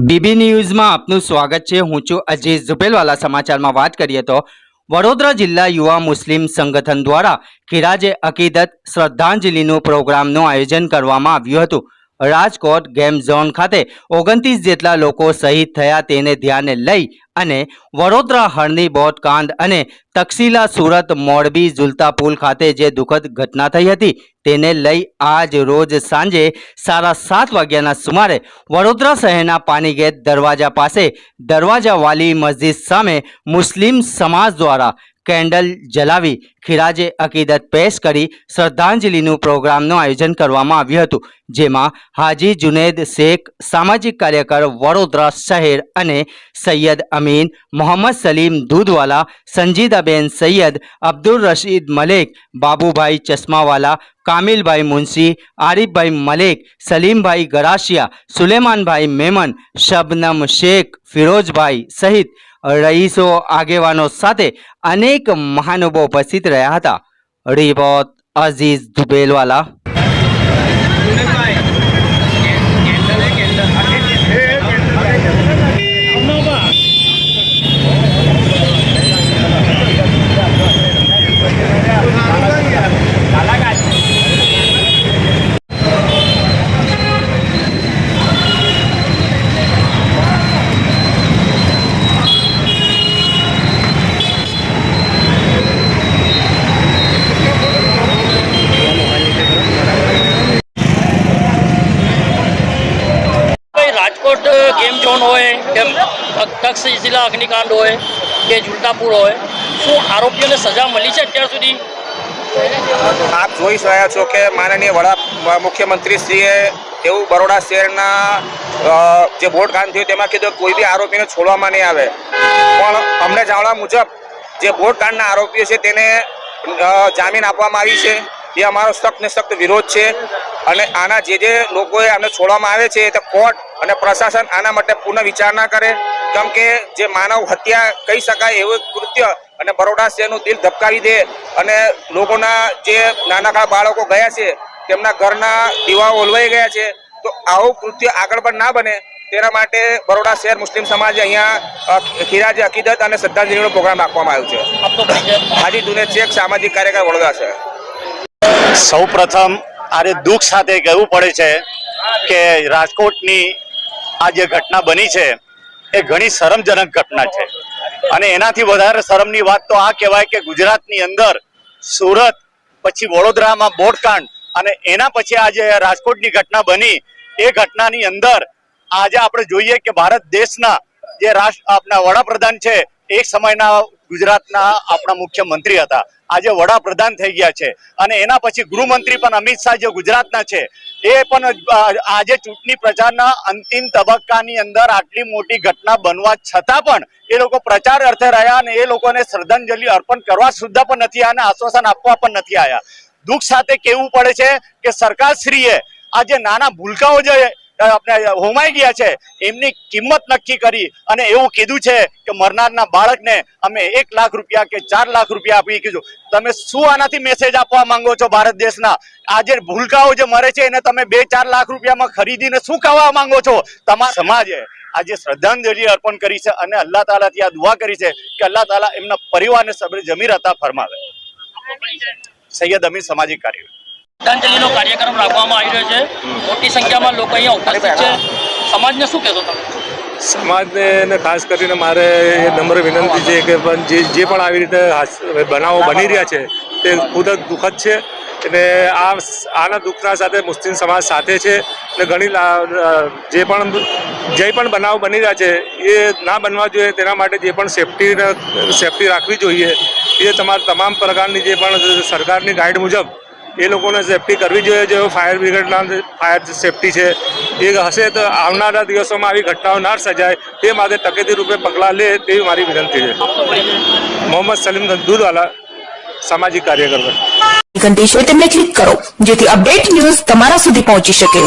BB ન્યૂઝમાં આપનું સ્વાગત છે. હું છું અજય ઝુપેલવાલા. સમાચારમાં વાત કરીએ તો વડોદરા જિલ્લા યુવા મુસ્લિમ સંગઠન દ્વારા ખિરાજે અકીદત શ્રદ્ધાંજલિનું પ્રોગ્રામનું આયોજન કરવામાં આવ્યું હતું. રાજકોટ ગેમ ઝોન ખાતે ઓગણત્રીસ જેટલા લોકો શહીદ થયા તેને ધ્યાને લઈ અને વડોદરા હળની બોટકાંડ અને તક્ષીલા સુરત મોરબી ઝુલતા પુલ ખાતે જે દુઃખદ ઘટના થઈ હતી તેને લઈ આજ રોજ સાંજે સાડા સાત વાગ્યાના સુમારે વડોદરા શહેરના પાનીગેટ દરવાજા પાસે દરવાજાવાલી મસ્જિદ સામે મુસ્લિમ સમાજ દ્વારા કેન્ડલ જલાવી ખિરાજે અકીદત પેશ કરી શ્રદ્ધાંજલિનું પ્રોગ્રામનું આયોજન કરવામાં આવ્યું હતું, જેમાં હાજી જુનેદ શેખ, સામાજિક કાર્યકર વડોદરા શહેર અને સૈયદ અમીન મોહમ્મદ સલીમ દૂધવાલા, સંજીદાબેન સૈયદ અબ્દુલ રશીદ મલેક, બાબુભાઈ ચશ્માવાલા, કામિલભાઈ મુનશી, આરીફભાઈ મલેક, સલીમભાઈ ગરાશિયા, સુલેમાનભાઈ મેમન, શબનમ શેખ, ફિરોજભાઈ સહિત રઈસો આગેવાનો સાથે અનેક મહાનુભાવો ઉપસ્થિત રહ્યા હતા. Report Aziz Dubelwala. Rajkot game zone હોય કે તક્ષશિલા અગ્નિકાંડ હોય, કે ઝુલતાપુર હોય, શું આરોપીઓને સજા મળી છે અત્યાર સુધી? આપ જોઈ રહ્યા છો કે માનનીય વડા મુખ્યમંત્રીશ્રીએ એવું બરોડા શહેરના જે બોટ કાંડ થયું તેમાં કીધું કોઈ બી આરોપીને છોડવામાં નહીં આવે. પણ અમને જાણવા મુજબ જે બોટ કાંડના આરોપીઓ છે તેને જામીન આપવામાં આવી છે. એ અમારો સખ્ત ને સખ્ત વિરોધ છે. અને આના જે જે લોકોએ આમને છોડવામાં આવે છે તે કોર્ટ અને પ્રશાસન આના માટે પુનઃ વિચારણા કરે. કેમ કે જે માનવ હત્યા કહી શકાય એવું કૃત્ય અને બરોડા શહેરનું દિલ ધબકાવી દે અને લોકોના જે નાનકડા બાળકો ગયા છે તેમના ઘરના દીવાઓ ઓલવાઈ ગયા છે તો આવું કૃત્ય આગળ પણ ના બને. તેના માટે બરોડા શહેર મુસ્લિમ સમાજે અહીંયા ખીરાજ હકીદત અકીદત અને શ્રદ્ધાંજલિનો પ્રોગ્રામ રાખવામાં આવ્યો છે. હાજી દુનેદ શેખ સામાજિક કાર્યકર વડોદરા શહેર. સૌ પ્રથમ આરે દુઃખ સાથે કહેવું પડે છે કે રાજકોટની આ જે ઘટના બની છે, એ ઘણી શરમજનક ઘટના છે. અને એનાથી વધારે શરમની વાત તો આ કહેવાય કે ગુજરાતની અંદર સુરત, પછી વડોદરામાં બોટકાંડ અને એના પછી આજે રાજકોટની ઘટના બની, એ ઘટનાની અંદર આજે આપણે જોઈએ કે ભારત દેશના જે રાષ્ટ્ર આપણા વડાપ્રધાન છે, એક સમયના ગુજરાતના આપણા મુખ્યમંત્રી હતા. આજે વડાપ્રધાન થઈ ગયા છે. અને એના પછી ગૃહમંત્રી પણ અમિત શાહ જે ગુજરાતના છે, એ પણ આજે ચૂંટણી પ્રચારના અંતિમ તબક્કાની અંદર આટલી મોટી ઘટના બનવા છતાં પણ એ લોકો પ્રચાર અર્થે રહ્યા અને એ લોકોને શ્રદ્ધાંજલિ અર્પણ કરવા સુદ્ધા પણ નથી આવ્યા અને આશ્વાસન આપવા પણ નથી આવ્યા. દુઃખ સાથે કહેવું પડે છે કે સરકારશ્રીએ આ જે નાના ભૂલકાઓ જે આપણે હોમાઈ ગયા છે. એમની કિંમત નક્કી કરી અને એવું કીધું છે કે મરનારના બાળકને અમે એક લાખ રૂપિયા કે ચાર લાખ રૂપિયા આપી કીધું. તમે શું આનાથી મેસેજ આપવા માંગો છો ભારત દેશના? આજે ભૂલકાઓ જે મરે છે એને તમે બે ચાર લાખ રૂપિયામાં ખરીદીને શું કહેવા માંગો છો? તમારા સમાજે આજે શ્રદ્ધાંજલિ અર્પણ કરી છે અને અલ્લાહ તાલાથી આ દુઆ કરી છે કે અલ્લાહ તાલા એમના પરિવારને સબરે જમીર હતા ફરમાવે. સૈયદ અમીર સામાજિક કાર્ય શ્રદ્ધાંજલિનો કાર્યક્રમ રાખવામાં આવી રહ્યો છે. મોટી સંખ્યામાં લોકો અહીંયા ઉપસ્થિત છે. સમાજને શું કહેશો તમે? સમાજને ખાસ કરીને મારે નમ્ર વિનંતી છે કે પણ જે જે પણ આવી રીતે બનાવો બની રહ્યા છે, તે ખુદ જ દુઃખદ છે. અને આ આના દુઃખના સાથે મુસ્લિમ સમાજ સાથે છે અને ઘણી જે પણ જે પણ બનાવ બની રહ્યા છે, એ ના બનવા જોઈએ, તેના માટે જે પણ સેફટી સેફટી રાખવી જોઈએ, એ તમારા તમામ પ્રકારની જે પણ સરકારની ગાઈડ મુજબ એ લોકોને સેફટી કરવી જોઈએ, જે ફાયર બ્રિગેડના ફાયર સેફટી છે, એ હશે તો આવનારા દિવસોમાં આવી ઘટનાઓ ના સર્જાય, તે માટે તકેદી રૂપે પગલાં લે તેવી મારી વિનંતી છે. મોહમ્મદ સલીમ દૂધવાલા સામાજિક કાર્યકર ઘંટી છે તેમને ક્લિક કરો, જેથી અપડેટ ન્યૂઝ તમારા સુધી પહોંચી શકે.